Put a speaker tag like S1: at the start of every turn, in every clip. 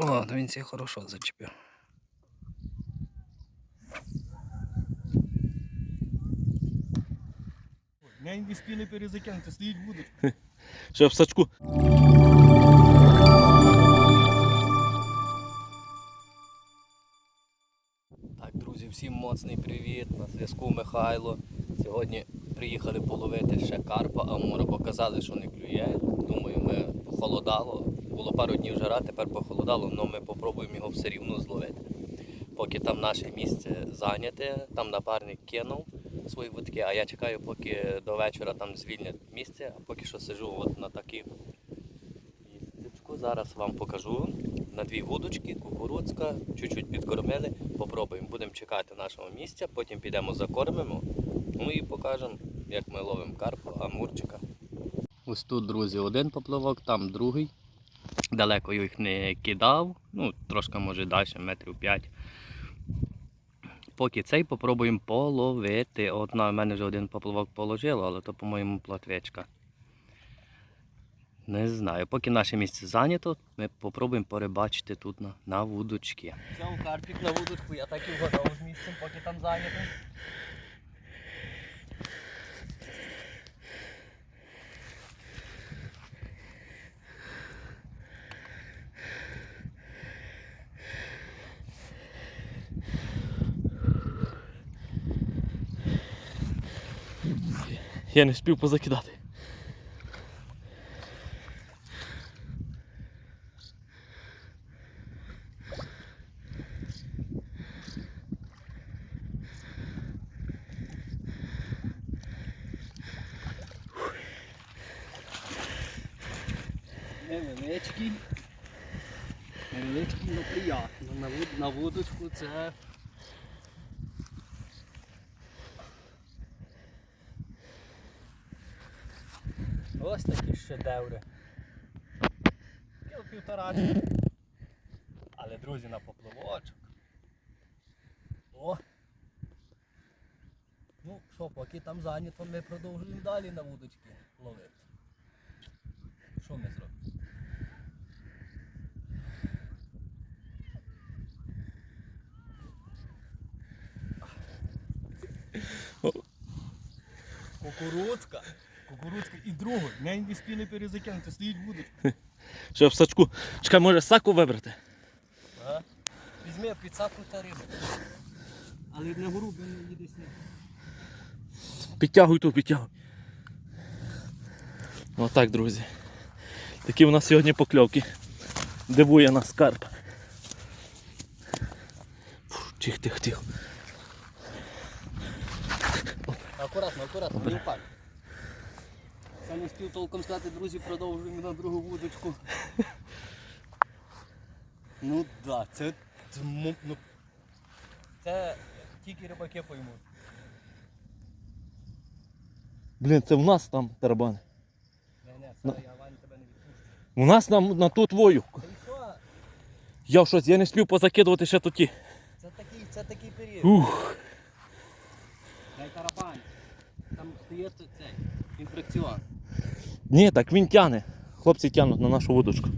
S1: О, то він себе хорошо зачепив.
S2: Не не спіли перезакинути, стоїть будуть.
S3: Ще в сачку.
S1: Так, друзі, всім моцний привіт. На зв'язку Михайло. Сьогодні приїхали половити ще карпа, амура, бо казали, що не клює. Думаю, ми похолодало. Було пару днів жара, тепер похолодало, але ми попробуємо його все рівно зловити. Поки там наше місце зайняте, там напарник кинув свої вудки, а я чекаю, поки до вечора там звільнять місце, а поки що сижу от на такій місцечку. Зараз вам покажу на дві вудочки, кукурудзка, чуть-чуть підкормили. Попробуємо, будемо чекати нашого місця, потім підемо закормимо. Ну і покажемо, як ми ловимо карпу, амурчика. Ось тут, друзі, один поплавок, там другий. Далеко їх не кидав, ну трошки може далі, метрів 5. Поки цей попробуємо половити. От на мене вже один поплавок положило, але то, по-моєму, платвичка. Не знаю. Поки наше місце зайнято, ми попробуємо перебачити тут на, на вудочки. Взяв карпік на вудочку, я так і вгадав з місцем, поки там зайнято.
S3: Я не встиг позакидати.
S1: Невеличкий. Невеличкий, але приятно. На, вуд, на вудочку це. Ось такі шедеври. Кіл півтора. Але, друзі, на поплавочок. О! Ну що, поки там зайнято, ми продовжуємо далі на вудочки ловити. Що ми зробимо?
S2: Кукурудзка. Кукурудзка і другу. Не не спіли перезакинути, стоїть будуть.
S3: Ще в сачку. Чекай, може саку вибрати?
S1: А? Візьми підсаку та рибу. Але не грубо не їде сніг.
S3: Підтягуй ту, підтягуй. Отак, друзі. Такі у нас сьогодні покльовки. Дивує нас карп. Тих, тих, тих.
S1: Акуратно, акуратно, не впасть. Ще не спів толком сказати, друзі, продовжуємо на другу вудочку. Ну да, це, ну, це тільки рибаки поймуть.
S3: Блін, це в нас там тарабани.
S1: Не, не, це я Вань тебе не відпущу.
S3: У нас на, на ту твою. Я щось, я не спів позакидувати ще тоді.
S1: Це такий, це такий період.
S3: Ух.
S1: Дай тарабань. Там стоїть цей інфракціон.
S3: Ні, так він тяне. Хлопці тягнуть на нашу вудочку.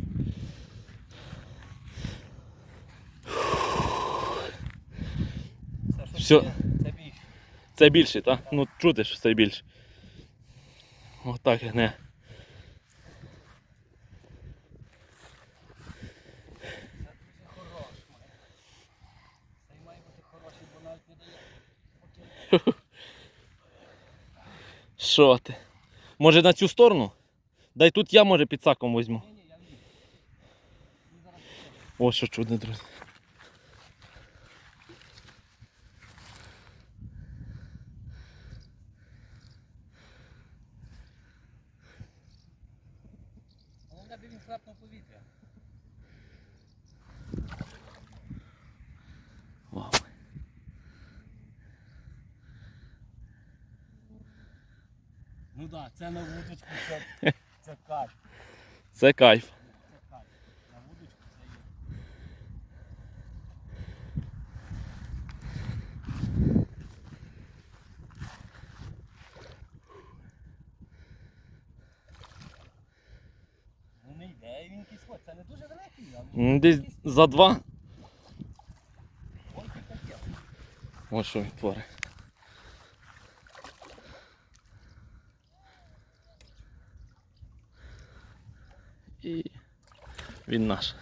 S1: Це що це, більше.
S3: Це більше, так? Ну чути, що це більше. Отак, не.
S1: Це хорош має. Це має бути хороший, бо навіть не дає.
S3: Що ти? Може на цю сторону? Дай тут я може під саком візьму. О, що чудне, друзі.
S1: Головне, він шрапнув повітря. Так, да, це на вудочку, це, це кайф.
S3: Це кайф.
S1: Це кайф. На вудочку це є. Ну не йде він.
S2: якийсь от, це не дуже великий, але
S3: М, Десь за два. Ось що він творить. Він наш.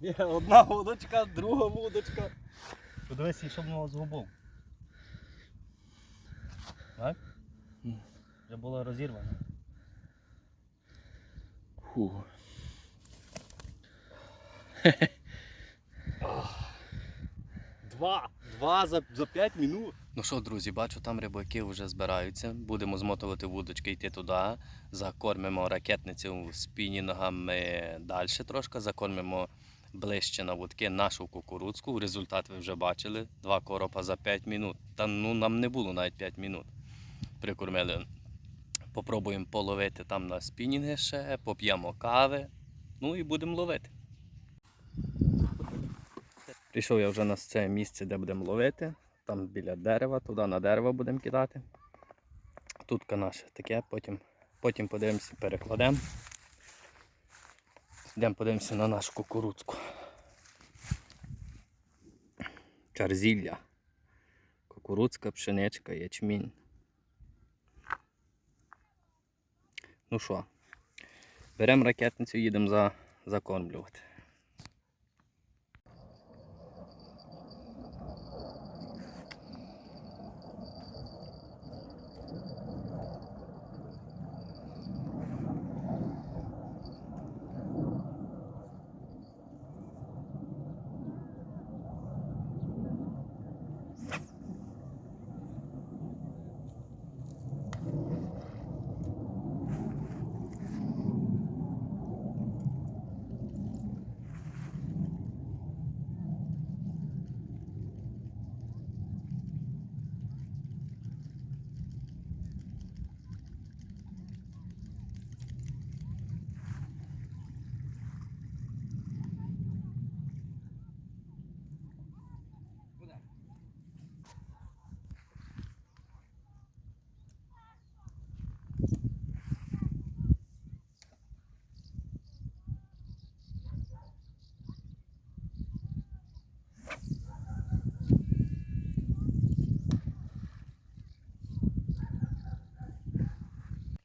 S2: Є одна вудочка, друга вудочка. Подивися, що в нього з губом. Так? Вже було розірвано.
S3: Фу.
S2: Два! Два за, за п'ять минут.
S1: Ну що, друзі, бачу, там рибаки вже збираються. Будемо змотувати вудочки, йти туди. Закормимо ракетницю спінінгами далі трошки. Закормимо ближче на вудки нашу кукурудзку. Результат ви вже бачили. Два коропа за 5 минут. Та ну нам не було навіть 5 минут. Прикормили. Попробуємо половити там на спінінги ще, поп'ємо кави. Ну і будемо ловити. Прийшов я вже на це місце, де будемо ловити. Там біля дерева, туди на дерево будемо кидати. Тут наше таке, потім, потім подивимося, перекладемо. Йдемо подивимося на нашу кукурудзку. Чарзілля. Кукурудзка, пшеничка, ячмінь. Ну що, беремо ракетницю, їдемо за, закормлювати.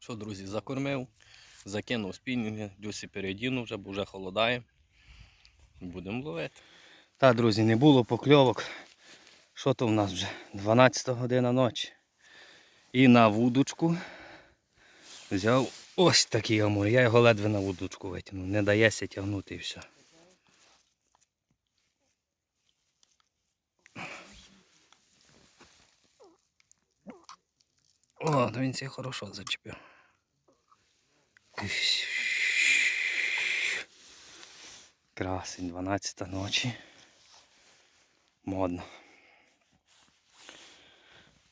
S1: Що, друзі, закормив, закинув спінінги, дюсі передіну вже, бо вже холодає. Будемо ловити. Так, друзі, не було покльовок. Що то в нас вже? 12 година ночі. І на вудочку взяв ось такий амур. Я його ледве на вудочку витягнув. Не дається тягнути і все. О, він себе хорошо зачепив. Красень, 12 ночі. Модно.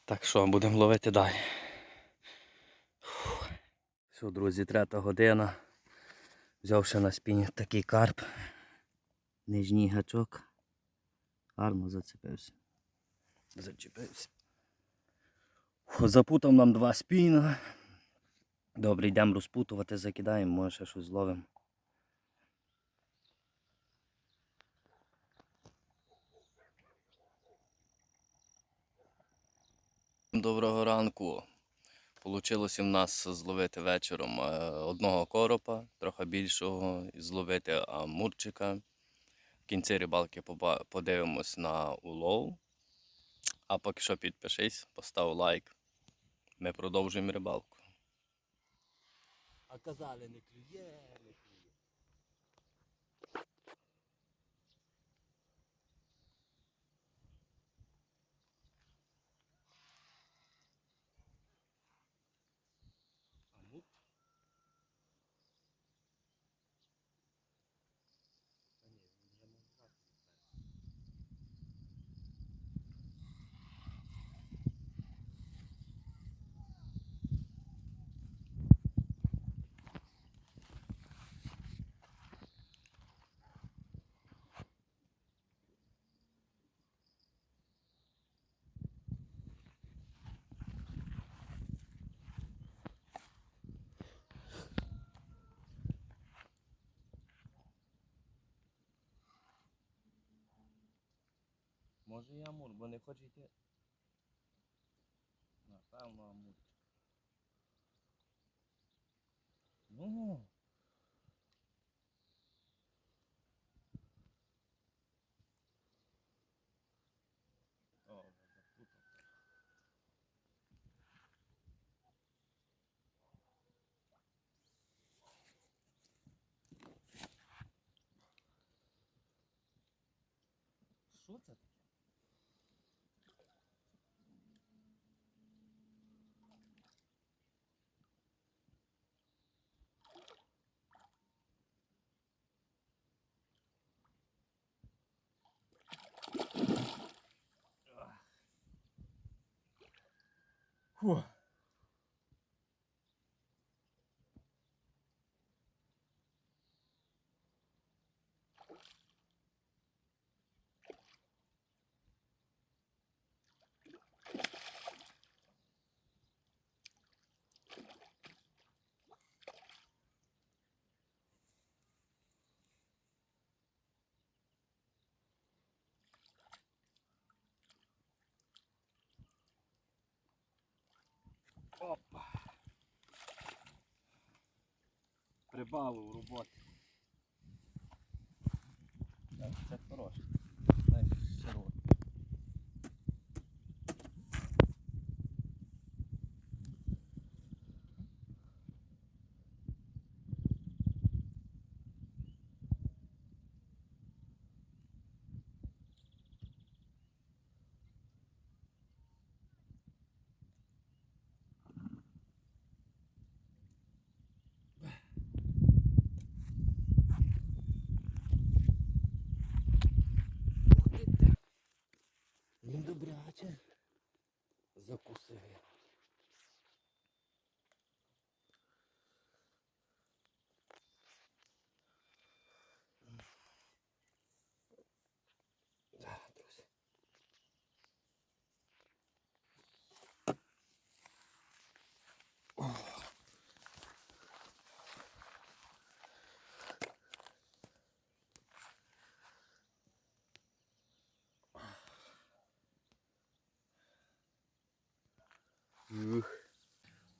S1: Так що, будемо ловити далі. Все, друзі, третя година. Взяв ще на спіні такий карп. Нижній гачок. Гарно зацепився. Зачепився. Запутав нам два спіна. Добре, йдемо розпутувати, закидаємо, може ще щось зловимо. Доброго ранку. Получилося в нас зловити вечором е, одного коропа, трохи більшого, і зловити амурчика. В кінці рибалки подивимось на улов. А поки що підпишись, постав лайк. Ми продовжуємо рибалку.
S2: А казали, не клює.
S1: Може і амур, бо не хоче йти. Напевно амур. Ну. О, запутав. Що це таке? Фух. Опа. Прибавив роботи. Це хороше. Знаєш, широке. Він добряче закусив.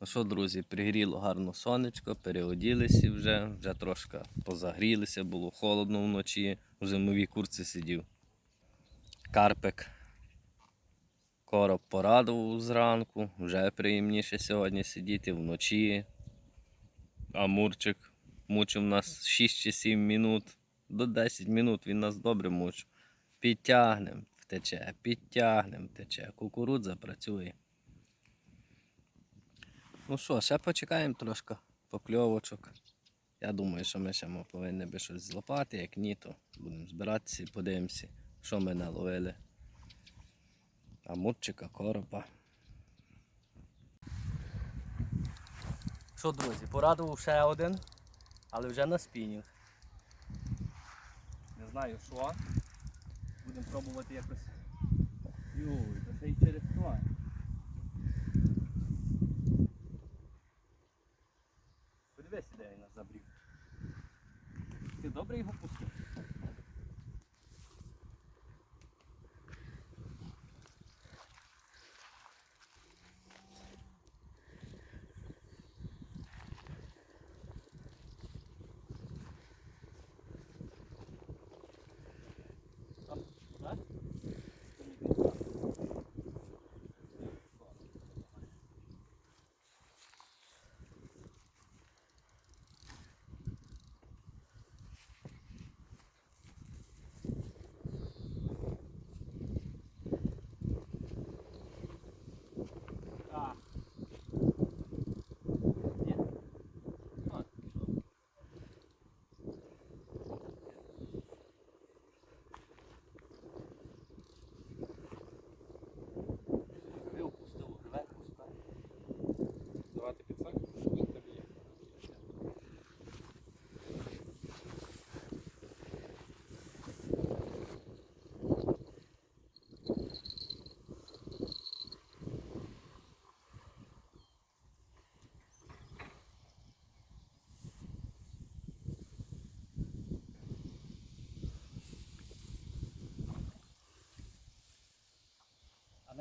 S1: Ну що, друзі, пригріло гарно сонечко, переоділися вже, вже трошки позагрілися, було холодно вночі, у зимовій курці сидів. Карпик. Короб порадував зранку, вже приємніше сьогодні сидіти вночі. Амурчик мучив нас 6 чи 7 минут. До 10 минут він нас добре мучив. Підтягнем, втече, підтягнем, втече. Кукурудза працює. Ну що, ще почекаємо трошки покльовочок. Я думаю, що ми ще повинні би щось злопати, як ні, то будемо збиратися і подивимося, що ми наловили. Амурчика, коропа. Що, друзі, порадував ще один, але вже на спінінг. Не знаю що. Будемо пробувати якось. Юй, то ще й через то. Подивись, де він нас забрів. Ти добре його пустив? Там, так?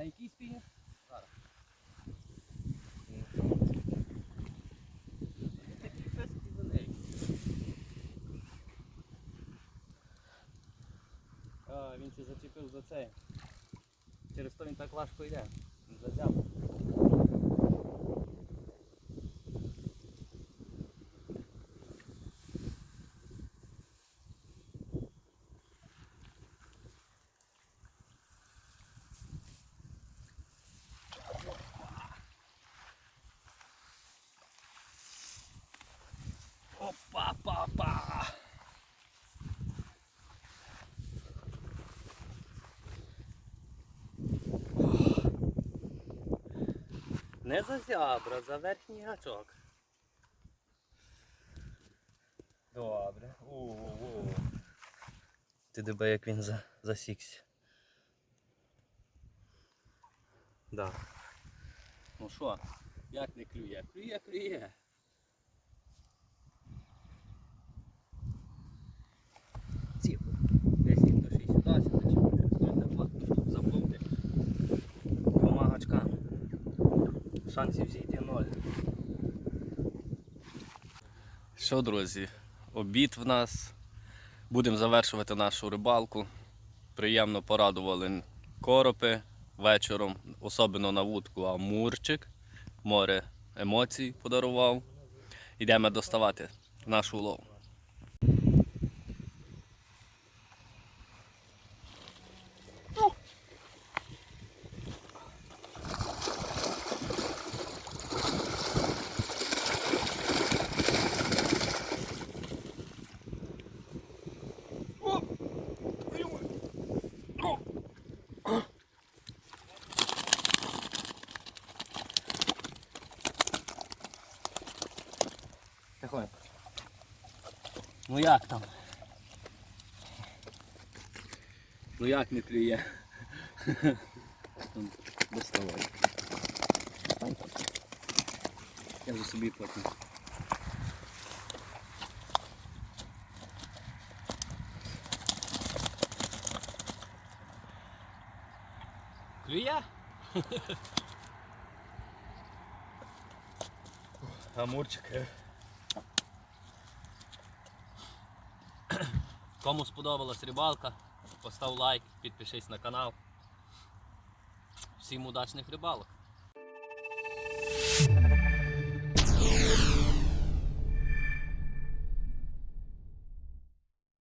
S2: На якій спіні? Зараз. А, він ще зачепив за цей. Через то він так важко йде. Він. Не за зябра, за верхній гачок. Добре. У-у-у. Ти диби, як він за, засікся. Да. Ну що, як не клює? Клює, клює. Тихо. Десь їх до 6 сюди, сюди, чи через той не платно, щоб заплути. Двома гачками. Шансів зійти ноль. Що, друзі, обід в нас. Будемо завершувати нашу рибалку. Приємно порадували коропи вечором, особливо на вудку амурчик. Море емоцій подарував. Йдемо доставати нашу улову. Ну як там? Ну як не клює? Доставай. Я вже собі потім. Клює?
S4: Амурчик.
S2: Кому сподобалась рибалка, постав лайк, підпишись на канал. Всім удачних рибалок!